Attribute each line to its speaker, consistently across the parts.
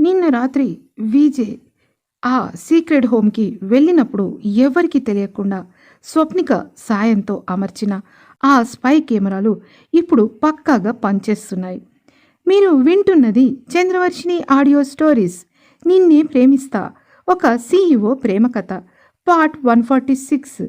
Speaker 1: నిన్న రాత్రి విజే ఆ సీక్రెట్ హోమ్కి వెళ్ళినప్పుడు ఎవరికీ తెలియకుండా స్వప్నిక సాయంతో అమర్చిన ఆ స్పై కెమెరాలు ఇప్పుడు పక్కాగా పనిచేస్తున్నాయి. మీరు వింటున్నది చంద్రవర్షిణి ఆడియో స్టోరీస్. నిన్నే ప్రేమిస్తా. ఒక సీఈఓ ప్రేమ కథ. Part one forty six.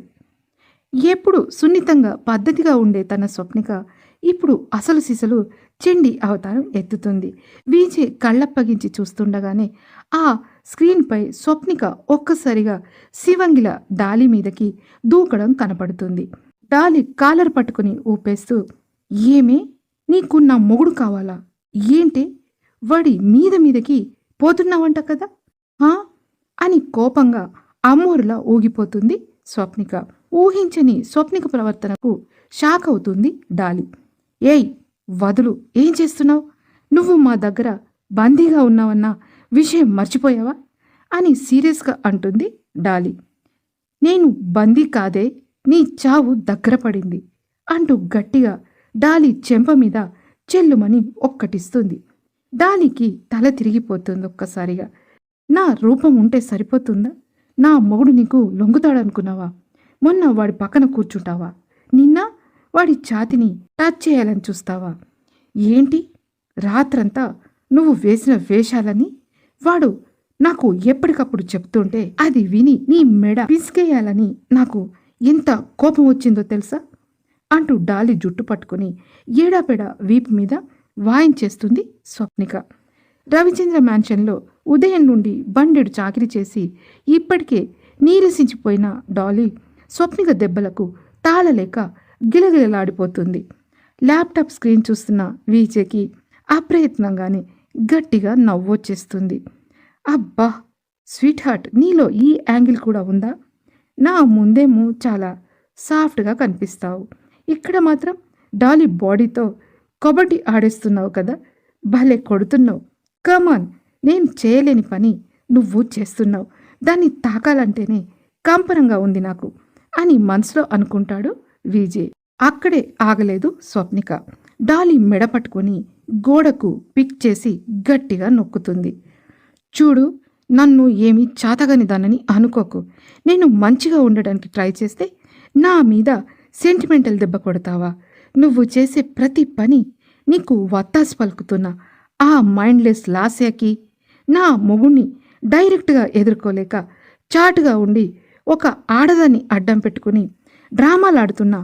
Speaker 1: ఎప్పుడు సున్నితంగా పద్ధతిగా ఉండే తన స్వప్నిక ఇప్పుడు అసలు సిసలు చెండి అవతారం ఎత్తుతుంది. విజయ్ కళ్ళప్పగించి చూస్తుండగానే ఆ స్క్రీన్పై స్వప్నిక ఒక్కసారిగా శివంగిల డాలి మీదకి దూకడం కనపడుతుంది. డాలి కాలర్ పట్టుకుని ఊపేస్తూ ఏమే? నీకు నా మొగుడు కావాలా? ఏంటి? వాడి మీద మీదకి పోతున్నావంట కదా? అని కోపంగా అమ్మోరులా ఊగిపోతుంది స్వప్నిక. ఊహించని స్వప్నిక ప్రవర్తనకు షాక్ అవుతుంది డాలి. ఏయ్ వదులు. ఏం చేస్తున్నావు? నువ్వు మా దగ్గర బందీగా ఉన్నావన్న విషయం మర్చిపోయావా? అని సీరియస్గా అంటుంది డాలి. నేను బందీ కాదే నీ చావు దగ్గర పడింది అంటూ గట్టిగా డాలి చెంప మీద చెల్లుమని ఒక్కటిస్తుంది. డాలీకి తల తిరిగిపోతుంది ఒక్కసారిగా. నా రూపం ఉంటే సరిపోతుందా? నా మొగుడు నీకు లొంగుతాడనుకున్నావా? మొన్న వాడి పక్కన కూర్చుంటావా? నిన్న వాడి ఛాతిని టచ్ చేయాలని చూస్తావా? ఏంటి? రాత్రంతా నువ్వు వేసిన వేషాలని? వాడు నాకు ఎప్పటికప్పుడు చెప్తుంటే అది విని నీ మెడ పిసికేయాలని నాకు ఎంత కోపం వచ్చిందో తెలుసా? అంటూ డాలి జుట్టు పట్టుకుని ఏడాపెడ వీపు మీద వాయించేస్తుంది స్వప్నిక. రవిచంద్ర మ్యాన్షన్లో ఉదయం నుండి బండెడు చాకిరి చేసి ఇప్పటికే నీరసించిపోయిన డాలీ స్వప్నిక దెబ్బలకు తాళలేక గిలగిలలాడిపోతుంది. ల్యాప్టాప్ స్క్రీన్ చూస్తున్న వీజేకి అప్రయత్నంగానే గట్టిగా నవ్వొచ్చేస్తుంది అబ్బా! స్వీట్ హార్ట్ నీలో ఈ యాంగిల్ కూడా ఉందా? నా ముందేమో చాలా సాఫ్ట్గా కనిపిస్తావు. ఇక్కడ మాత్రం డాలీ బాడీతో కబడ్డీ ఆడేస్తున్నావు కదా? భలే కొడుతున్నావు. కమాన్ నేను చేయలేని పని నువ్వు చేస్తున్నావు. దాన్ని తాకాలంటేనే కంపనంగా ఉంది నాకు అని మనసులో అనుకుంటాడు విజయ్ అక్కడే ఆగలేదు స్వప్నిక. డాలి మెడ పట్టుకొని గోడకు పిక్ చేసి గట్టిగా నొక్కుతుంది. చూడు నన్ను ఏమీ చాతగని దానని అనుకోకు. నేను మంచిగా ఉండడానికి ట్రై చేస్తే నా మీద సెంటిమెంటల్ దెబ్బ కొడతావా? నువ్వు చేసే ప్రతి పని నీకు వత్తాసు పలుకుతున్న ఆ మైండ్లెస్ లాస్యాకి నా మొగుణ్ణి డైరెక్ట్గా ఎదుర్కోలేక చాటుగా ఉండి ఒక ఆడదాన్ని అడ్డం పెట్టుకుని డ్రామాలాడుతున్న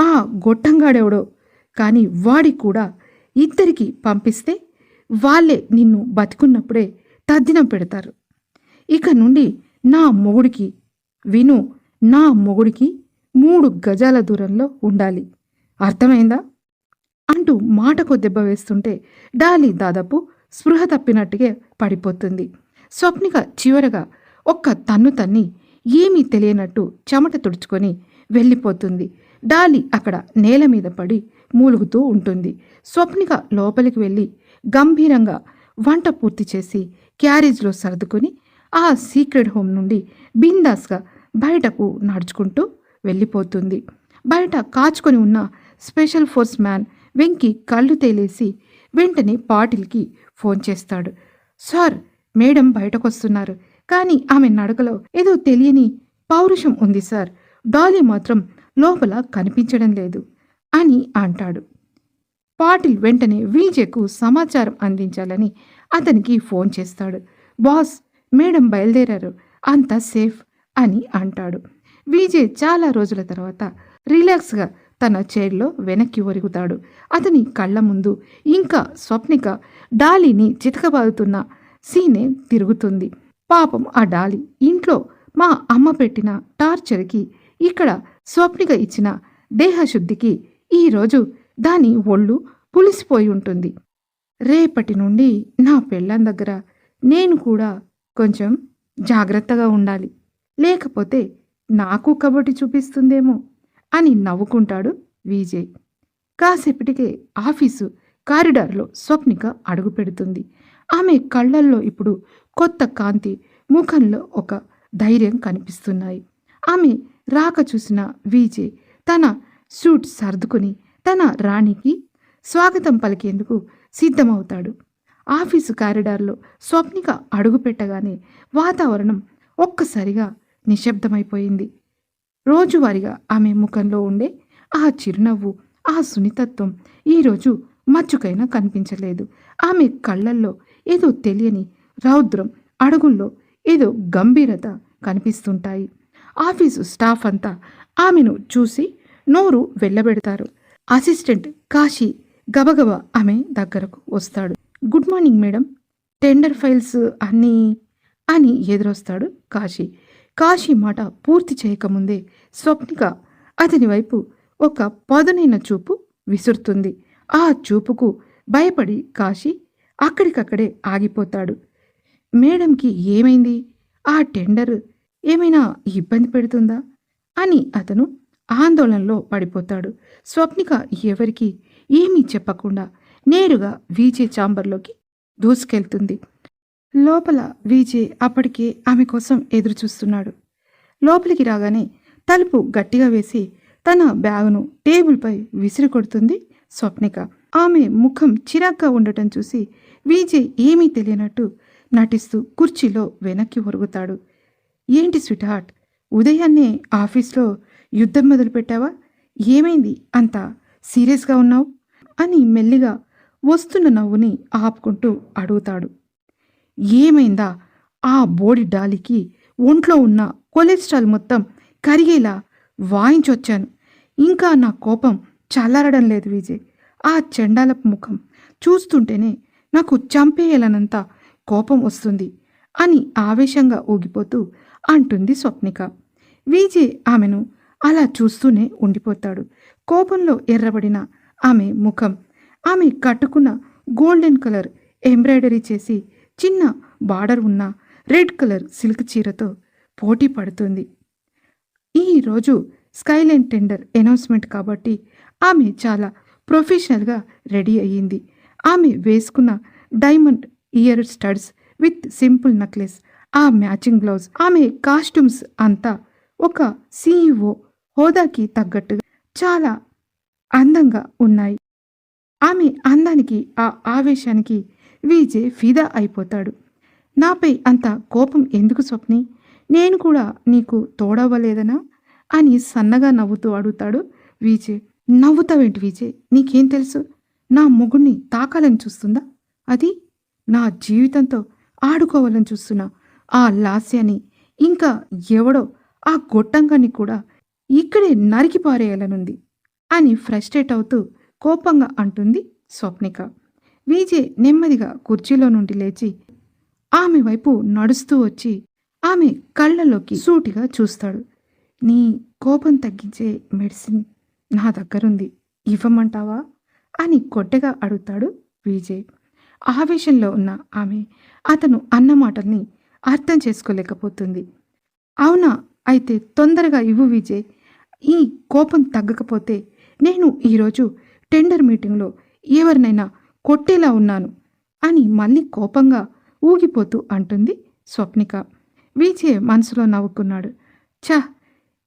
Speaker 1: ఆ గొట్టంగాడెవడో. కానీ వాడి కూడా ఇద్దరికి పంపిస్తే వాళ్ళే నిన్ను బతికున్నప్పుడే తద్దినం పెడతారు. ఇక నుండి నా మొగుడికి విను నా మొగుడికి మూడు గజాల దూరంలో ఉండాలి. అర్థమైందా? అంటూ మాటకు దెబ్బ వేస్తుంటే డాలి దాదాపు స్పృహ తప్పినట్టుగా పడిపోతుంది. స్వప్నిక చివరగా ఒక్క తన్ను తన్ని ఏమీ తెలియనట్టు చెమట తుడుచుకొని వెళ్ళిపోతుంది. డాలి అక్కడ నేల మీద పడి మూలుగుతూ ఉంటుంది. స్వప్నిక లోపలికి వెళ్ళి గంభీరంగా వంట పూర్తి చేసి క్యారేజ్లో సర్దుకొని ఆ సీక్రెట్ హోమ్ నుండి బిందాస్గా బయటకు నడుచుకుంటూ వెళ్ళిపోతుంది. బయట కాచుకొని ఉన్న స్పెషల్ ఫోర్స్ మ్యాన్ వెంకి కళ్ళు తేలేసి వెంటనే పాటిల్కి ఫోన్ చేస్తాడు. సార్ మేడం బయటకొస్తున్నారు. కానీ ఆమె నడకలో ఏదో తెలియని పౌరుషం ఉంది సార్. డాలీ మాత్రం లోపల కనిపించడం లేదు అని అంటాడు. పాటిల్ వెంటనే విజయ్కు సమాచారం అందించాలని అతనికి ఫోన్ చేస్తాడు. బాస్ మేడం బయలుదేరారు. అంతా సేఫ్ అని అంటాడు. విజయ్ చాలా రోజుల తర్వాత రిలాక్స్గా తన చైర్లో వెనక్కి ఒరుగుతాడు. అతని కళ్ళ ముందు ఇంకా స్వప్నిక డాలీని చితకబాదుతున్న సీనే తిరుగుతుంది. పాపం ఆ డాలి ఇంట్లో మా అమ్మ పెట్టిన టార్చర్కి ఇక్కడ స్వప్నిక ఇచ్చిన దేహశుద్ధికి ఈరోజు దాని ఒళ్ళు పులిసిపోయి ఉంటుంది. రేపటి నుండి నా పెళ్ళాం దగ్గర నేను కూడా కొంచెం జాగ్రత్తగా ఉండాలి. లేకపోతే నాకు కబడ్డీ చూపిస్తుందేమో అని నవ్వుకుంటాడు విజయ్. కాసేపటికే ఆఫీసు కారిడార్లో స్వప్నిక అడుగు పెడుతుంది. ఆమె కళ్ళల్లో ఇప్పుడు కొత్త కాంతి ముఖంలో ఒక ధైర్యం కనిపిస్తున్నాయి. ఆమె రాక చూసిన విజయ్ తన సూట్ సర్దుకుని తన రాణికి స్వాగతం పలికేందుకు సిద్ధమవుతాడు. ఆఫీసు కారిడార్లో స్వప్నిక అడుగు పెట్టగానే వాతావరణం ఒక్కసారిగా నిశ్శబ్దమైపోయింది. రోజువారీగా ఆమె ముఖంలో ఉండే ఆ చిరునవ్వు ఆ సున్నితత్వం ఈరోజు మచ్చుకైనా కనిపించలేదు. ఆమె కళ్ళల్లో ఏదో తెలియని రౌద్రం అడుగుల్లో ఏదో గంభీరత కనిపిస్తుంటాయి. ఆఫీసు స్టాఫ్ అంతా ఆమెను చూసి నోరు వెళ్ళబెడతారు అసిస్టెంట్ కాశీ గబగబా ఆమె దగ్గరకు వస్తాడు. Good morning madam. Tender files అన్నీ అని ఎదురొస్తాడు కాశీ. కాశీ మాట పూర్తి చేయకముందే స్వప్నిక అతని వైపు ఒక పదునైన చూపు విసురుతుంది. ఆ చూపుకు భయపడి కాశీ అక్కడికక్కడే ఆగిపోతాడు. మేడంకి ఏమైంది? ఆ టెండర్ ఏమైనా ఇబ్బంది పెడుతుందా? అని అతను ఆందోళనలో పడిపోతాడు. స్వప్నిక ఎవరికి ఏమీ చెప్పకుండా నేరుగా వీజే చాంబర్లోకి దూసుకెళ్తుంది. లోపల వీజే అప్పటికే ఆమె కోసం ఎదురుచూస్తున్నాడు. లోపలికి రాగానే తలుపు గట్టిగా వేసి తన బ్యాగును టేబుల్పై విసిరి కొడుతుంది స్వప్నిక. ఆమె ముఖం చిరాగ్గా ఉండటం చూసి విజయ్ ఏమీ తెలియనట్టు నటిస్తూ కుర్చీలో వెనక్కి ఒరుగుతాడు. ఏంటి స్వీట్ హార్ట్ ఉదయాన్నే ఆఫీస్లో యుద్ధం మొదలుపెట్టావా? ఏమైంది అంత? సీరియస్గా ఉన్నావు? అని మెల్లిగా వస్తున్న నవ్వుని ఆపుకుంటూ అడుగుతాడు. ఏమైందా? ఆ బోడి డాలికి ఒంట్లో ఉన్న కొలెస్ట్రాల్ మొత్తం కరిగేలా వాయించొచ్చాను. ఇంకా నా కోపం చల్లారడం లేదు విజయ్. ఆ చెండాలపు ముఖం చూస్తుంటేనే నాకు చంపేయాలనంత కోపం వస్తుంది అని ఆవేశంగా ఊగిపోతూ అంటుంది స్వప్నిక. విజయ్ ఆమెను అలా చూస్తూనే ఉండిపోతాడు. కోపంలో ఎర్రబడిన ఆమె ముఖం. ఆమె కట్టుకున్న గోల్డెన్ కలర్ ఎంబ్రాయిడరీ చేసి చిన్న బార్డర్ ఉన్న రెడ్ కలర్ సిల్క్ చీరతో పోటీ పడుతుంది. ఈరోజు స్కైలైన్ టెండర్ అనౌన్స్మెంట్ కాబట్టి ఆమె చాలా ప్రొఫెషనల్గా రెడీ అయ్యింది. ఆమె వేసుకున్న diamond ear studs with simple necklace ఆ మ్యాచింగ్ బ్లౌజ్ ఆమె కాస్ట్యూమ్స్ అంతా ఒక సీఈఓ హోదాకి తగ్గట్టుగా చాలా అందంగా ఉన్నాయి. ఆమె అందానికి ఆ ఆవేశానికి విజయ్ ఫిదా అయిపోతాడు. నాపై అంత కోపం ఎందుకు స్వప్ని? నేను కూడా నీకు తోడవ్వలేదనా? అని సన్నగా నవ్వుతూ అడుగుతాడు విజయ్ నవ్వుతావేంటి విజయ్ నీకేం తెలుసు? నా మొగుణ్ణి తాకాలని చూస్తుందా? అది నా జీవితంతో ఆడుకోవాలని చూస్తున్నా. ఆ లాస్యాన్ని ఇంకా ఎవడో ఆ గొట్టంగాన్ని కూడా ఇక్కడే నరికి పారేయాలనుంది అని ఫ్రస్ట్రేట్ అవుతూ కోపంగా అంటుంది స్వప్నిక. విజయ్ నెమ్మదిగా కుర్చీలో నుండి లేచి ఆమె వైపు నడుస్తూ వచ్చి ఆమె కళ్ళలోకి సూటిగా చూస్తాడు. నీ కోపం తగ్గించే మెడిసిన్ నా దగ్గరుంది ఇవ్వమంటావా? అని కొట్టగా అడుగుతాడు విజయ్. ఆవేశంలో ఉన్న ఆమె అతను అన్న మాటల్ని అర్థం చేసుకోలేకపోతుంది. అవునా? అయితే తొందరగా ఇవ్వు విజయ్. ఈ కోపం తగ్గకపోతే నేను ఈరోజు టెండర్ మీటింగ్లో ఎవరినైనా కొట్టేలా ఉన్నాను అని మళ్ళీ కోపంగా ఊగిపోతూ అంటుంది స్వప్నిక. విజయ్ మనసులో నవ్వుకున్నాడు. ఛా!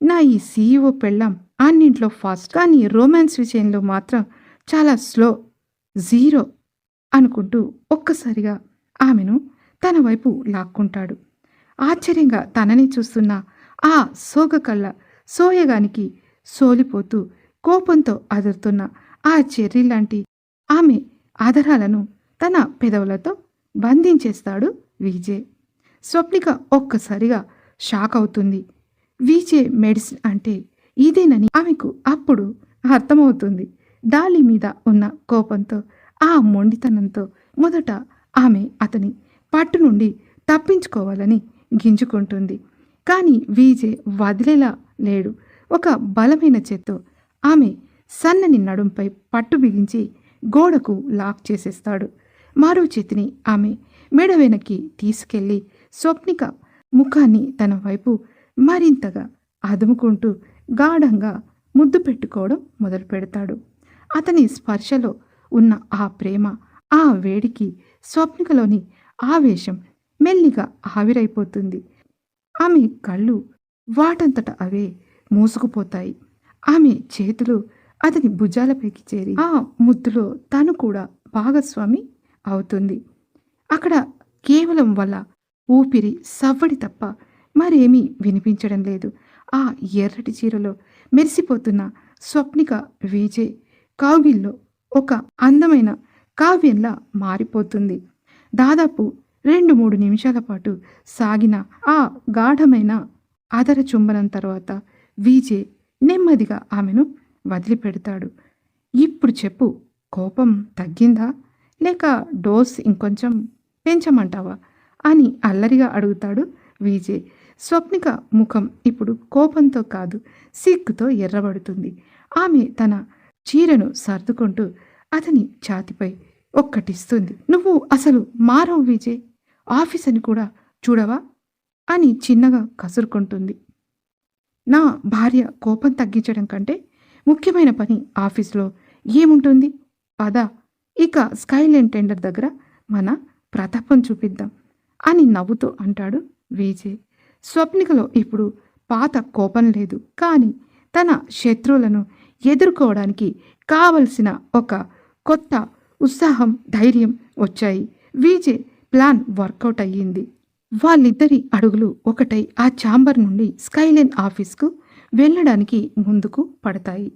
Speaker 1: నా ఈ సీఈఓ పెళ్ళాం అన్నింట్లో ఫాస్ట్. కానీ రొమాన్స్ విషయంలో మాత్రం చాలా స్లో జీరో అనుకుంటూ ఒక్కసారిగా ఆమెను తన వైపు లాక్కుంటాడు. ఆశ్చర్యంగా తనని చూస్తున్న ఆ సోగ కళ్ళ సోయగానికి సోలిపోతూ కోపంతో అదురుతున్న ఆ చెర్రీ లాంటి ఆమె ఆధారాలను తన పెదవులతో బంధించేస్తాడు విజయ్. స్వప్నిక ఒక్కసారిగా షాక్ అవుతుంది. విజే మెడిసిన్ అంటే ఇదేనని ఆమెకు అప్పుడు అర్థమవుతుంది. డాలి మీద ఉన్న కోపంతో ఆ మొండితనంతో మొదట ఆమె అతని పట్టు నుండి తప్పించుకోవాలని గింజుకుంటుంది. కానీ వీజే వదిలేలా లేడు. ఒక బలమైన చేత్తో ఆమె సన్నని నడుంపై పట్టు బిగించి గోడకు లాక్ చేసేస్తాడు. మరో చేతిని ఆమె మెడ వెనక్కి తీసుకెళ్ళి స్వప్నిక ముఖాన్ని తన వైపు మరింతగా అదుముకుంటూ గాఢంగా ముద్దు పెట్టుకోవడం మొదలు పెడతాడు. అతని స్పర్శలో ఉన్న ఆ ప్రేమ ఆ వేడికి స్వప్నికలోని ఆవేశం మెల్లిగా ఆవిరైపోతుంది. ఆమె కళ్ళు వాటంతట అవే మూసుకుపోతాయి. ఆమె చేతులు అతని భుజాలపైకి చేరి ఆ ముద్దులో తను కూడా భాగస్వామి అవుతుంది. అక్కడ కేవలం వల్ల ఊపిరి సవ్వడి తప్ప మరేమీ వినిపించడం లేదు. ఆ ఎర్రటి చీరలో మెరిసిపోతున్న స్వప్నిక విజయ్ కావ్యంలో ఒక అందమైన కావ్యంలా మారిపోతుంది. దాదాపు రెండు మూడు నిమిషాల పాటు సాగిన ఆ గాఢమైన అదర చుంబనం తర్వాత విజే నెమ్మదిగా ఆమెను వదిలిపెడతాడు. ఇప్పుడు చెప్పు కోపం తగ్గిందా? లేక డోస్ ఇంకొంచెం పెంచమంటావా? అని అల్లరిగా అడుగుతాడు విజే స్వప్నిక ముఖం ఇప్పుడు కోపంతో కాదు సిగ్గుతో ఎర్రబడుతుంది. ఆమె తన చీరను సర్దుకుంటూ అతని ఛాతిపై ఒక్కటిస్తుంది. నువ్వు అసలు మారవు విజయ్. ఆఫీస్ అని కూడా చూడవా? అని చిన్నగా కసురుకుంటుంది. నా భార్య కోపం తగ్గించడం కంటే ముఖ్యమైన పని ఆఫీస్లో ఏముంటుంది? పద. ఇక స్కైలైన్ టెండర్ దగ్గర మన ప్రతాపం చూపిద్దాం అని నవ్వుతూ అంటాడు విజయ్. స్వప్నికలో ఇప్పుడు పాత కోపం లేదు. కానీ తన శత్రువులను ఎదుర్కోవడానికి కావలసిన ఒక కొత్త ఉత్సాహం ధైర్యం వచ్చాయి. విజే ప్లాన్ వర్కౌట్ అయ్యింది. వాళ్ళిద్దరి అడుగులు ఒకటై ఆ ఛాంబర్ నుండి స్కైలైన్ ఆఫీస్కు వెళ్ళడానికి ముందుకు పడతాయి.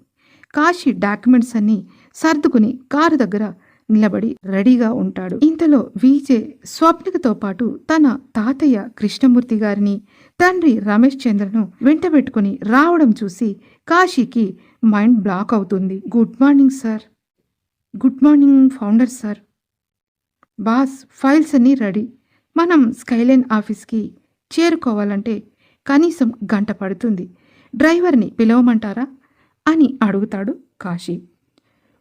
Speaker 1: కాశీ డాక్యుమెంట్స్ అన్నీ సర్దుకుని కారు దగ్గర నిలబడి రెడీగా ఉంటాడు. ఇంతలో విజే స్వప్నికతో పాటు తన తాతయ్య కృష్ణమూర్తి గారిని తండ్రి రమేష్ చంద్రను వెంటబెట్టుకుని రావడం చూసి కాశీకి మైండ్ బ్లాక్ అవుతుంది. Good morning sir. Good morning founder sir. Boss files అన్నీ రెడీ. మనం స్కైలైన్ ఆఫీస్కి చేరుకోవాలంటే కనీసం గంట పడుతుంది. డ్రైవర్ని పిలవమంటారా? అని అడుగుతాడు కాశీ.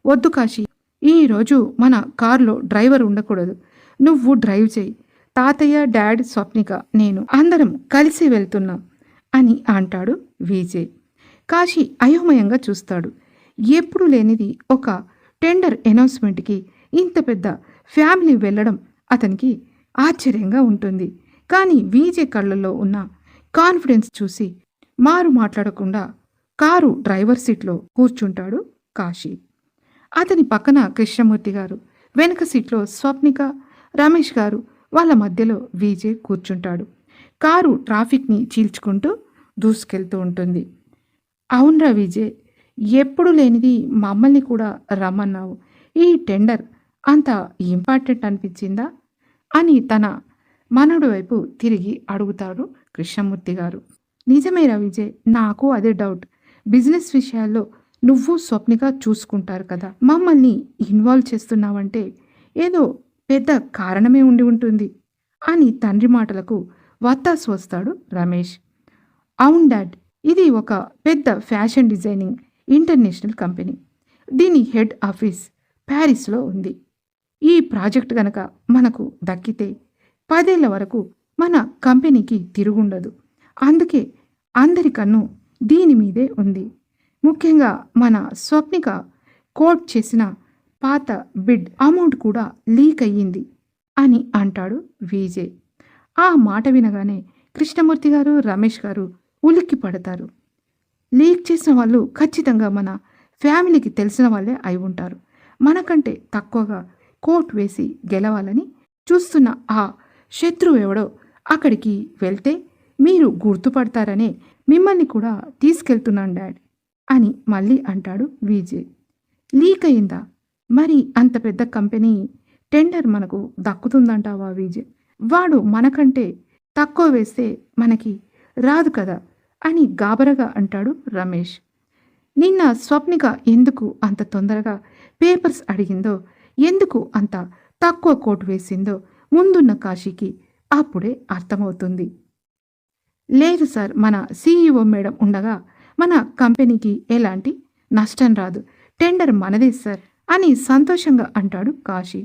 Speaker 1: వద్దు కాశీ ఈరోజు మన కారులో డ్రైవర్ ఉండకూడదు. నువ్వు డ్రైవ్ చేయి. తాతయ్య డాడ్ స్వప్నిక నేను అందరం కలిసి వెళ్తున్నాం అని అంటాడు విజయ్. కాశీ అయోమయంగా చూస్తాడు. ఎప్పుడు లేనిది ఒక టెండర్ అనౌన్స్మెంట్కి ఇంత పెద్ద ఫ్యామిలీ వెళ్ళడం అతనికి ఆశ్చర్యంగా ఉంటుంది. కానీ వీజే కళ్ళల్లో ఉన్న కాన్ఫిడెన్స్ చూసి మారు మాట్లాడకుండా కారు డ్రైవర్ సీట్లో కూర్చుంటాడు కాశీ. అతని పక్కన కృష్ణమూర్తి గారు వెనక సీట్లో స్వప్నిక రమేష్ గారు వాళ్ళ మధ్యలో వీజే కూర్చుంటాడు. కారు ట్రాఫిక్ని చీల్చుకుంటూ దూసుకెళ్తూ ఉంటుంది. అవునరా విజయ్ ఎప్పుడు లేనిది మమ్మల్ని కూడా రమ్మన్నావు. ఈ టెండర్ అంత ఇంపార్టెంట్ అనిపించిందా? అని తన మనడు వైపు తిరిగి అడుగుతాడు కృష్ణమూర్తి గారు. నిజమేరా విజయ్ నాకు అదే డౌట్. బిజినెస్ విషయాల్లో నువ్వు స్వప్నిగా చూసుకుంటారు కదా. మమ్మల్ని ఇన్వాల్వ్ చేస్తున్నావంటే ఏదో పెద్ద కారణమే ఉండి ఉంటుంది అని తండ్రి మాటలకు వత్తాసు వస్తాడు రమేష్. అవును డాడ్ ఇది ఒక పెద్ద ఫ్యాషన్ డిజైనింగ్. International company. దీని హెడ్ ఆఫీస్ ప్యారిస్లో ఉంది. ఈ ప్రాజెక్ట్ గనక మనకు దక్కితే పదేళ్ళ వరకు మన కంపెనీకి తిరుగుండదు. అందుకే అందరి కన్ను దీని మీదే ఉంది. ముఖ్యంగా మన స్వప్నిక కోట్ చేసిన పాత బిడ్ అమౌంట్ కూడా లీక్ అయ్యింది అని అంటాడు విజయ్. ఆ మాట వినగానే కృష్ణమూర్తి గారు రమేష్ గారు ఉలిక్కి పడతారు లీక్ చేసిన వాళ్ళు ఖచ్చితంగా మన ఫ్యామిలీకి తెలిసిన వాళ్ళే అయి ఉంటారు. మనకంటే తక్కువగా కోట్ వేసి గెలవాలని చూస్తున్న ఆ శత్రువు ఎవడో అక్కడికి వెళ్తే మీరు గుర్తుపడతారనే మిమ్మల్ని కూడా తీసుకెళ్తున్నాను డాడ్ అని మళ్ళీ అంటాడు విజయ్. లీక్ అయిందా? మరి అంత పెద్ద కంపెనీ టెండర్ మనకు దక్కుతుందంటావా విజయ్? వాడు మనకంటే తక్కువ వేస్తే మనకి రాదు కదా? అని గాబరగా అంటాడు రమేష్. నిన్న స్వప్నిక ఎందుకు అంత తొందరగా పేపర్స్ అడిగిందో ఎందుకు అంత తక్కువ కోటు వేసిందో ముందున్న కాశీకి అప్పుడే అర్థమవుతుంది. లేదు సార్ మన సీఈఓ మేడం ఉండగా మన కంపెనీకి ఎలాంటి నష్టం రాదు. టెండర్ మనదే సార్ అని సంతోషంగా అంటాడు కాశీ.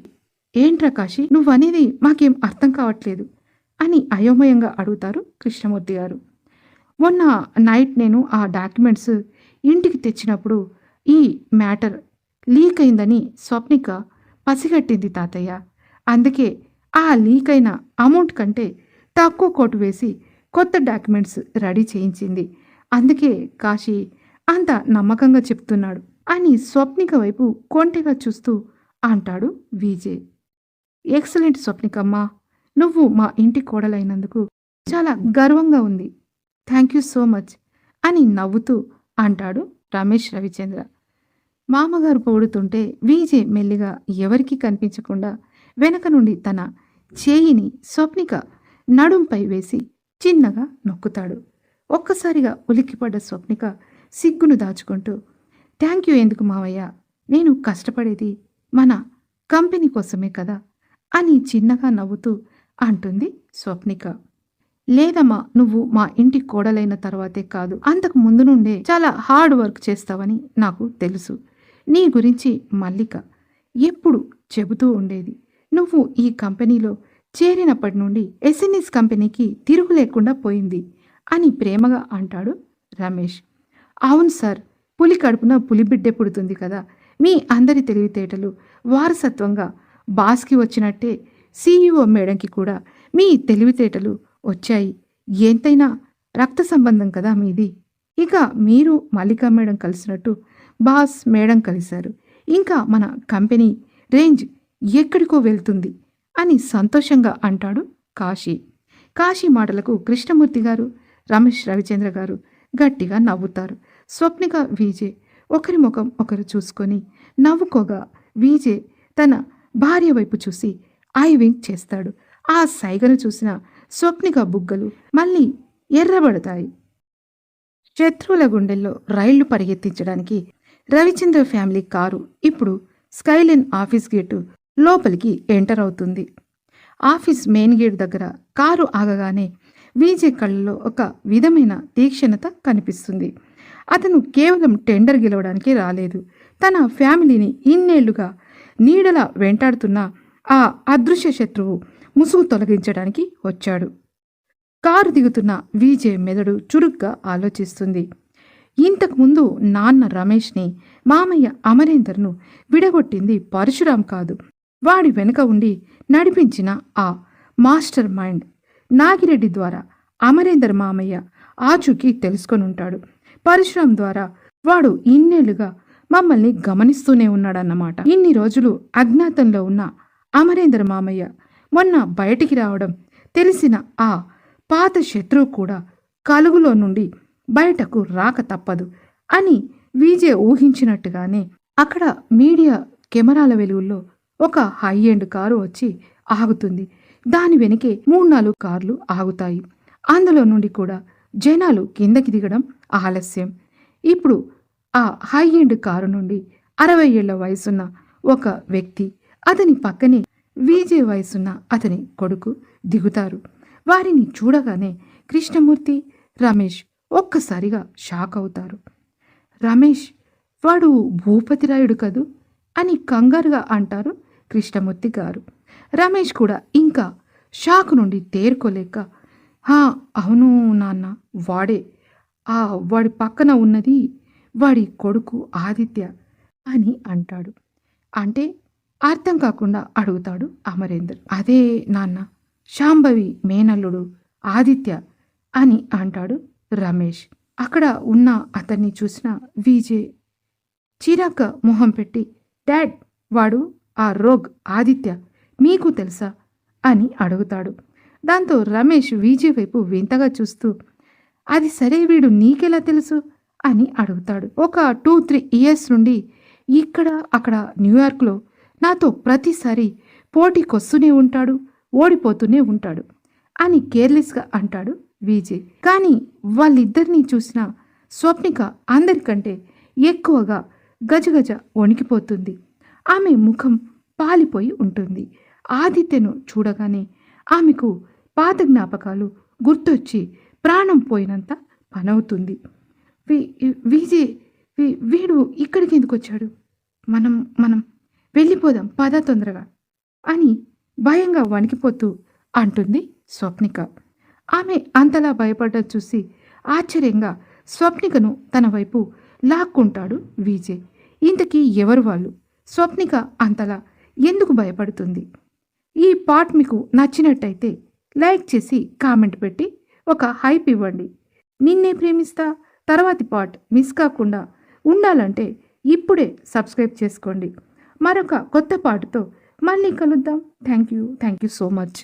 Speaker 1: ఏంట్రా కాశీ నువ్వనేది మాకేం అర్థం కావట్లేదు అని అయోమయంగా అడుగుతారు కృష్ణమూర్తి గారు. మొన్న నైట్ నేను ఆ డాక్యుమెంట్స్ ఇంటికి తెచ్చినప్పుడు ఈ మ్యాటర్ లీక్ అయిందని స్వప్నిక పసిగట్టింది తాతయ్య. అందుకే ఆ లీక్ అయిన అమౌంట్ కంటే తక్కువ కోటు వేసి కొత్త డాక్యుమెంట్స్ రెడీ చేయించింది. అందుకే కాశీ అంత నమ్మకంగా చెప్తున్నాడు అని స్వప్నిక వైపు కొంటెగా చూస్తూ అంటాడు విజయ్ ఎక్సలెంట్ స్వప్నికమ్మ నువ్వు మా ఇంటి కోడలైనందుకు చాలా గర్వంగా ఉంది. థ్యాంక్ యూ సో మచ్ అని నవ్వుతూ అంటాడు రమేష్ రవిచంద్ర. మామగారు పొగుడుతుంటే విజే మెల్లిగా ఎవరికీ కనిపించకుండా వెనక నుండి తన చేయిని స్వప్నిక నడుంపై వేసి చిన్నగా నొక్కుతాడు. ఒక్కసారిగా ఉలిక్కిపడ్డ స్వప్నిక సిగ్గును దాచుకుంటూ థ్యాంక్ యూ ఎందుకు మావయ్య? నేను కష్టపడేది మన కంపెనీ కోసమే కదా? అని చిన్నగా నవ్వుతూ అంటుంది స్వప్నిక. లేదమ్మా నువ్వు మా ఇంటి కోడలైన తర్వాతే కాదు. అంతకు ముందు నుండే చాలా హార్డ్ వర్క్ చేస్తావని నాకు తెలుసు. నీ గురించి మల్లిక ఎప్పుడు చెబుతూ ఉండేది. నువ్వు ఈ కంపెనీలో చేరినప్పటి నుండి ఎస్ఎన్ఎస్ కంపెనీకి తిరుగు లేకుండా పోయింది అని ప్రేమగా అంటాడు రమేష్. అవును సార్ పులి కడుపున పులి బిడ్డే పుడుతుంది కదా. మీ అందరి తెలివితేటలు వారసత్వంగా బాస్కి వచ్చినట్టే సీఈఓ మేడంకి కూడా మీ తెలివితేటలు వచ్చాయి. ఎంతైనా రక్త సంబంధం కదా మీది. ఇక మీరు మల్లిక మేడం కలిసినట్టు బాస్ మేడం కలిశారు. ఇంకా మన కంపెనీ రేంజ్ ఎక్కడికో వెళ్తుంది అని సంతోషంగా అంటాడు కాశీ. కాశీ మాటలకు కృష్ణమూర్తి గారు రమేష్ రవిచంద్ర గారు గట్టిగా నవ్వుతారు. స్వప్నిక వీజే ఒకరి ముఖం ఒకరు చూసుకొని నవ్వుకోగా వీజే తన భార్య వైపు చూసి ఐ వింక్ చేస్తాడు. ఆ సైగను చూసిన స్వప్నిక బుగ్గలు మళ్ళీ ఎర్రబడతాయి. శత్రువుల గుండెల్లో రైళ్ళు పరిగెత్తించడానికి రవిచంద్ర ఫ్యామిలీ కారు ఇప్పుడు స్కైలైన్ ఆఫీస్ గేటు లోపలికి ఎంటర్ అవుతుంది. ఆఫీస్ మెయిన్ గేట్ దగ్గర కారు ఆగగానే విజే కళ్ళలో ఒక విధమైన తీక్షణత కనిపిస్తుంది. అతను కేవలం టెండర్ గెలవడానికి రాలేదు. తన ఫ్యామిలీని ఇన్నేళ్ళుగా నీడల వెంటాడుతున్న ఆ అదృశ్య శత్రువు ముసుగు తొలగించడానికి వచ్చాడు. కారు దిగుతున్న విజయ్ మెదడు చురుగ్గా ఆలోచిస్తుంది. ఇంతకుముందు నాన్న రమేష్ని మామయ్య అమరేందర్ను విడగొట్టింది పరశురాం కాదు. వాడి వెనుక ఉండి నడిపించిన ఆ మాస్టర్ మైండ్ నాగిరెడ్డి ద్వారా అమరేందర్ మామయ్య ఆచూకీ తెలుసుకొని ఉంటాడు పరశురాం ద్వారా వాడు ఇన్నేళ్ళుగా మమ్మల్ని గమనిస్తూనే ఉన్నాడన్నమాట. ఇన్ని రోజులు అజ్ఞాతంలో ఉన్న అమరేందర్ మామయ్య మొన్న బయటికి రావడం తెలిసిన ఆ పాత శత్రువు కూడా కలుగులో నుండి బయటకు రాక తప్పదు అని విజయ్ ఊహించినట్టుగానే అక్కడ మీడియా కెమెరాల వెలుగుల్లో ఒక హై ఎండ్ కారు వచ్చి ఆగుతుంది. దాని వెనకే మూడు నాలుగు కార్లు ఆగుతాయి. అందులో నుండి కూడా జనాలు కిందకి దిగడం ఆలస్యం. ఇప్పుడు ఆ హై ఎండ్ కారు నుండి అరవై ఏళ్ళ వయసున్న ఒక వ్యక్తి అతని పక్కనే విజయ్ వయసున్న అతని కొడుకు దిగుతారు. వారిని చూడగానే కృష్ణమూర్తి రమేష్ ఒక్కసారిగా షాక్ అవుతారు. రమేష్ వాడు భూపతిరాయుడు కదూ? అని కంగారుగా అంటారు కృష్ణమూర్తి గారు. రమేష్ కూడా ఇంకా షాక్ నుండి తేరుకోలేక "హా, అవును నాన్న వాడే. ఆ వాడి పక్కన ఉన్నది వాడి కొడుకు ఆదిత్య అని అంటాడు. అంటే అర్థం కాకుండా అడుగుతాడు అమరేందర్. అదే నాన్న శాంభవి మేనల్లుడు ఆదిత్య అని అంటాడు రమేష్. అక్కడ ఉన్న అతన్ని చూసిన విజయ్ చిరాక మొహం పెట్టి డాడ్ వాడు ఆ రోగ్ ఆదిత్య మీకు తెలుసా? అని అడుగుతాడు. దాంతో రమేష్ విజయ్ వైపు వింతగా చూస్తూ అది సరే వీడు నీకెలా తెలుసు? అని అడుగుతాడు. ఒక టూ త్రీ ఇయర్స్ నుండి ఇక్కడ అక్కడ న్యూయార్క్లో నాతో ప్రతిసారి పోటీకొస్తూనే ఉంటాడు ఓడిపోతూనే ఉంటాడు అని కేర్లెస్గా అంటాడు విజయ్. కానీ వాళ్ళిద్దరినీ చూసిన స్వప్నిక అందరికంటే ఎక్కువగా గజగజ వణికిపోతుంది. ఆమె ముఖం పాలిపోయి ఉంటుంది. ఆదిత్యను చూడగానే ఆమెకు పాత జ్ఞాపకాలు గుర్తొచ్చి ప్రాణం పోయినంత పనవుతుంది. వి- విజయ్ వీడు ఇక్కడికి ఎందుకు వచ్చాడు? మనం మనం వెళ్ళిపోదాం పద తొందరగా అని భయంగా వణికిపోతూ అంటుంది స్వప్నిక. ఆమె అంతలా భయపడ్డం చూసి ఆశ్చర్యంగా స్వప్నికను తన వైపు లాక్కుంటాడు విజయ్. ఇంతకీ ఎవరు వాళ్ళు? స్వప్నిక అంతలా ఎందుకు భయపడుతుంది? ఈ పార్ట్ మీకు నచ్చినట్టయితే లైక్ చేసి కామెంట్ పెట్టి ఒక హైప్ ఇవ్వండి. నిన్నే ప్రేమిస్తా తర్వాతి పార్ట్ మిస్ కాకుండా ఉండాలంటే ఇప్పుడే సబ్స్క్రైబ్ చేసుకోండి. మరొక కొత్త పాటతో మళ్ళీ కలుద్దాం. Thank you thank you so much